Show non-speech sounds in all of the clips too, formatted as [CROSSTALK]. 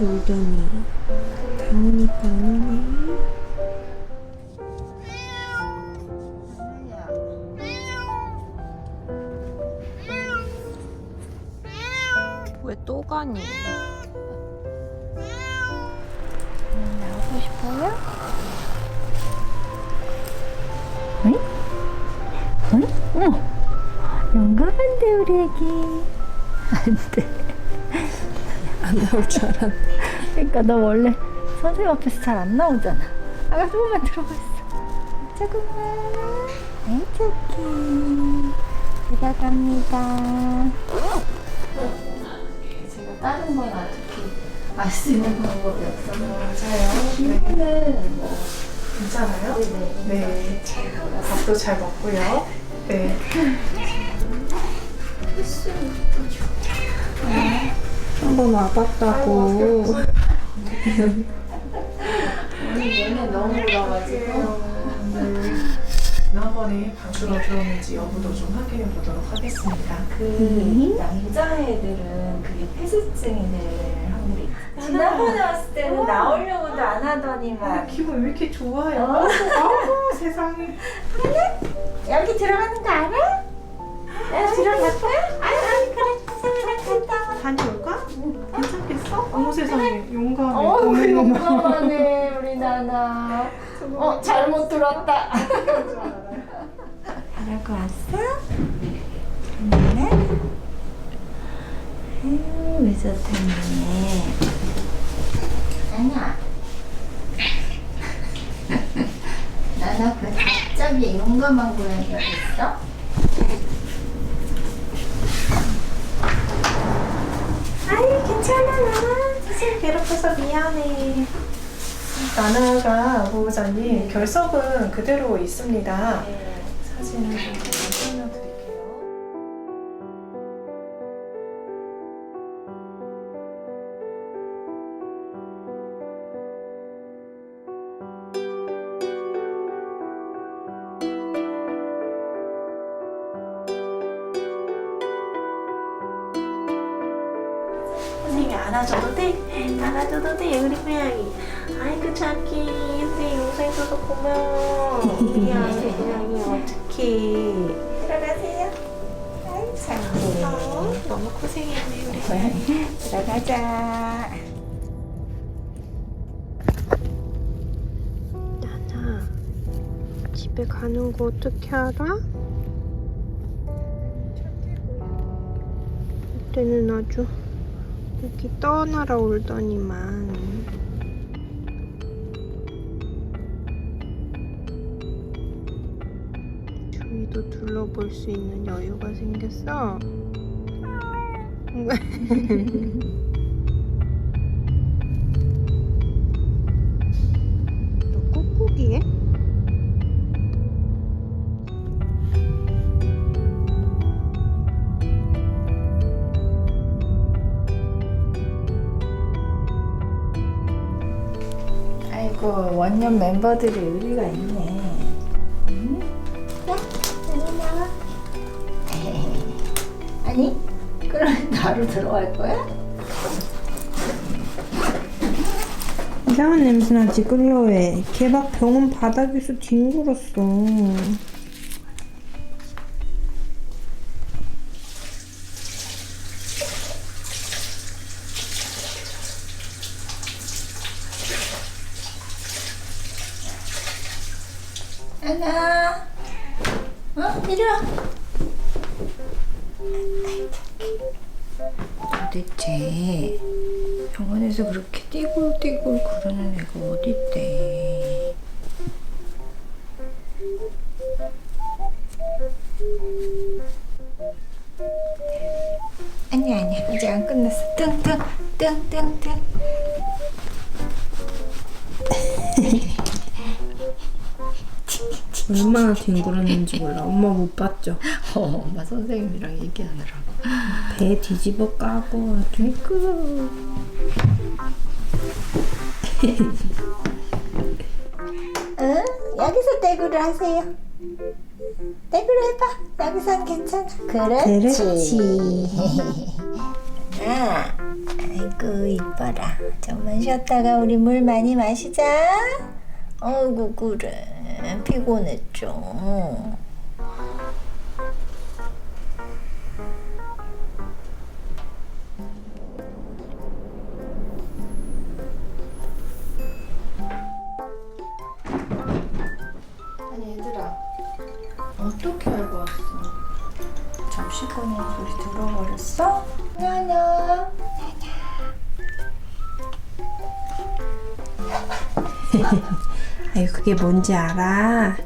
울더니 다오니까 안 오네. 왜 또 가니? 나오고 싶어요? 응? 응? 어머 용감한데 우리 애기 안돼 안 나올 줄 알았네. 그러니까 너 원래 선생님 앞에서 잘 안 나오잖아 아가 조금만 들어가 있어 조금만 아이 착해 들어갑니다 제가 다른 건 어떻게 알수 있는 방법이 없어서 맞아요 친구는 뭐 괜찮아요? 네네 네. 밥도 잘 먹고요. 네. 한 번 와봤다고. 얘는 너무 울어가지고 지난번에 방주가 들어오는지 여부도 좀 확인해 보도록 하겠습니다. 그 남자 애들은 그게 폐쇄증인을 확률이. 지난번에 왔을 때는 나오려고도 안 하더니만 기분 왜 이렇게 좋아요? 어? 아우 세상에. 여기 들어가는 거 알아? 나 들어갈까? 어? 어머 세상에 용감해. 어우 어머, 용감하네 우리 나나 어 잘못 들었다 이러고 왔어? 정말? 아유 왜 좋다니 아니야 나나 그 갑자기 용감한 고양이가 됐어? 아이 괜찮아 나나. 괴롭혀서 미안해. 나나가 보호자님 결석은 그대로 있습니다. 사진을 안아줘도 돼? 안아줘도 돼 우리 고양이. 아이고 자기 선생님 용서해줘서 고마워 우리 아기 고양이 어떡해. 들어가세요. 아이 착해 너무 고생했네 우리 고양이. 들어가자. 나나 집에 가는 거 어떻게 알아? 그때는 아주 여기 떠나라 울더니만 주위도 둘러볼 수 있는 여유가 생겼어. [LAUGHS] [LAUGHS] 아이고 원년 멤버들이 의리가 있네. 응? 나와. 아니, 그럼 나로 들어갈 거야? 이상한 냄새 나 지 끌려해. 걔막 병원 바닥에서 뒹굴었어. 하나, 어, 이리 와. 도대체 병원에서 그렇게 띠굴띠굴 구르는 애가 어딨대? 얼마나 뒹굴었는지 몰라. 엄마 못 봤죠? [LAUGHS] 어, 엄마 선생님이랑 얘기하느라고 배 뒤집어 까고 아주. 아이고 [LAUGHS] 응? 여기서 떼구를 하세요. 떼구를 해봐. 여기선 괜찮아. 그렇지. 그렇지. [LAUGHS] 아이고 이뻐라. 좀만 쉬었다가 우리 물 많이 마시자. 어이구 그래 피곤했죠. 아니 얘들아 어떻게 알고 왔어? 꺼내는 소리 들어버렸어? 나나 아유 그게 뭔지 알아?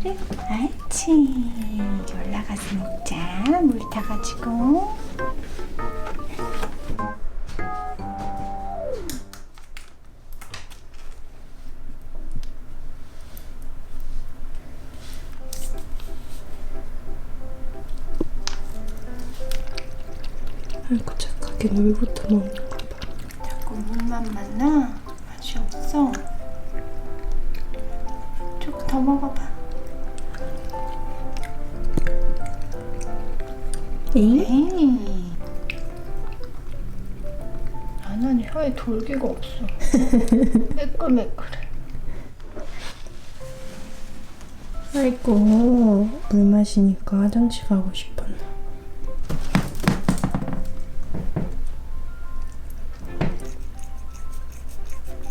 그래 알지. 이제 올라가서 먹자. 물 타가지고. 아이고 착하게 물부터 먹는가 봐. 자꾸 물만 만나 맛이 없어 먹어봐? 에이 나는 혀에 돌기가 없어 [LAUGHS] 매끌매끌해 아이고 물 마시니까 화장실 가고 싶었나?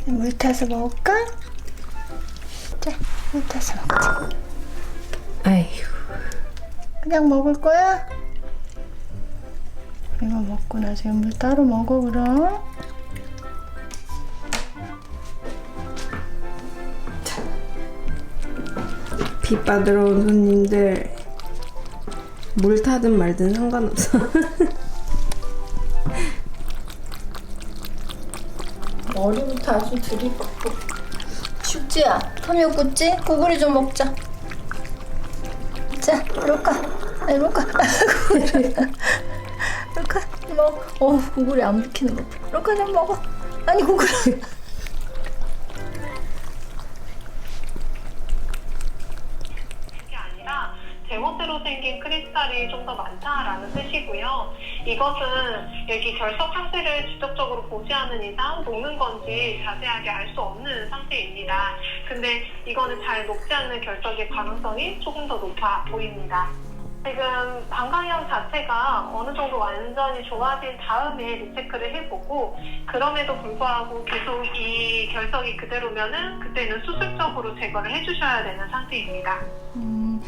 물 타서 먹을까? 자, 물 타서 먹자. 아휴 그냥 먹을 거야? 이거 먹고 나중에 물 따로 먹어 그럼. 비 받으러 온 손님들 물 타든 말든 상관없어. 머리부터 아주 들이받고. 숙지야, 텀이 없겠지? 구구리 좀 먹자. 자, 로카. 아니, 로카. 로카, 먹어. 어, 구구리 안 비키는 거 봐. 로카 좀 먹어. 아니, 구구리. 제멋대로 생긴 크리스탈이 좀 더 많다라는 뜻이고요. 이것은 여기 결석 상태를 지속적으로 보지 않은 이상 녹는 건지 자세하게 알 수 없는 상태입니다. 근데 이거는 잘 녹지 않는 결석일 가능성이 조금 더 높아 보입니다. 지금 방광염 자체가 어느 정도 완전히 좋아진 다음에 리체크를 해보고 그럼에도 불구하고 계속 이 결석이 그대로면은 그때는 수술적으로 제거를 해주셔야 되는 상태입니다. 음.